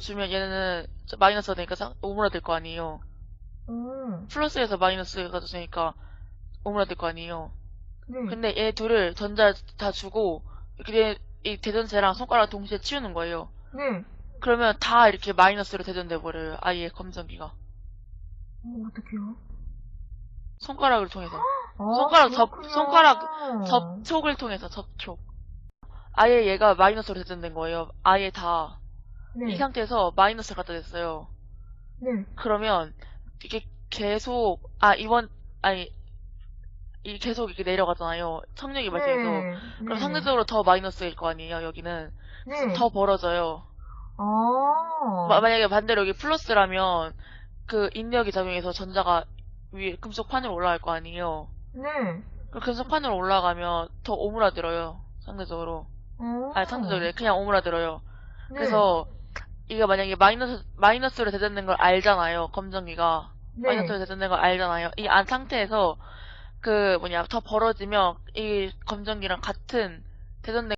주면 얘는 마이너스가 되니까 상- 오므라들 거 아니에요. 음, 플러스에서 마이너스가 되니까 오므라들 거 아니에요. 네. 근데 얘 둘을 전자 다 주고 이렇게 이 대전체랑 손가락 동시에 치우는 거예요. 네. 그러면 다 이렇게 마이너스로 대전돼 버려요. 아예 검정기가 어, 어떡해요? 손가락을 통해서 아, 손가락 접- 그렇구나. 손가락 접촉을 통해서 접촉. 아예 얘가 마이너스로 대전된 거예요. 아예 다 이 네. 상태에서 마이너스 갖다 댔어요. 네. 그러면 이게 계속 아 이번 아니 이 계속 이렇게 내려가잖아요. 청력이 발생해서 네. 그럼 네. 상대적으로 더 마이너스일 거 아니에요. 여기는 네. 더 벌어져요. 아. 마- 만약에 반대로 여기 플러스라면 그 인력이 작용해서 전자가 위에 금속판으로 올라갈 거 아니에요. 네. 그럼 금속판으로 올라가면 더 오므라들어요. 상대적으로. 어. 아니 상대적으로 그냥 오므라들어요. 네. 그래서 이게 만약에 마이너스 마이너스로 대전된 걸 알잖아요. 검정기가 네. 마이너스로 대전된 걸 알잖아요. 이 안 상태에서 그 뭐냐 더 벌어지면 이 검정기랑 같은 대전된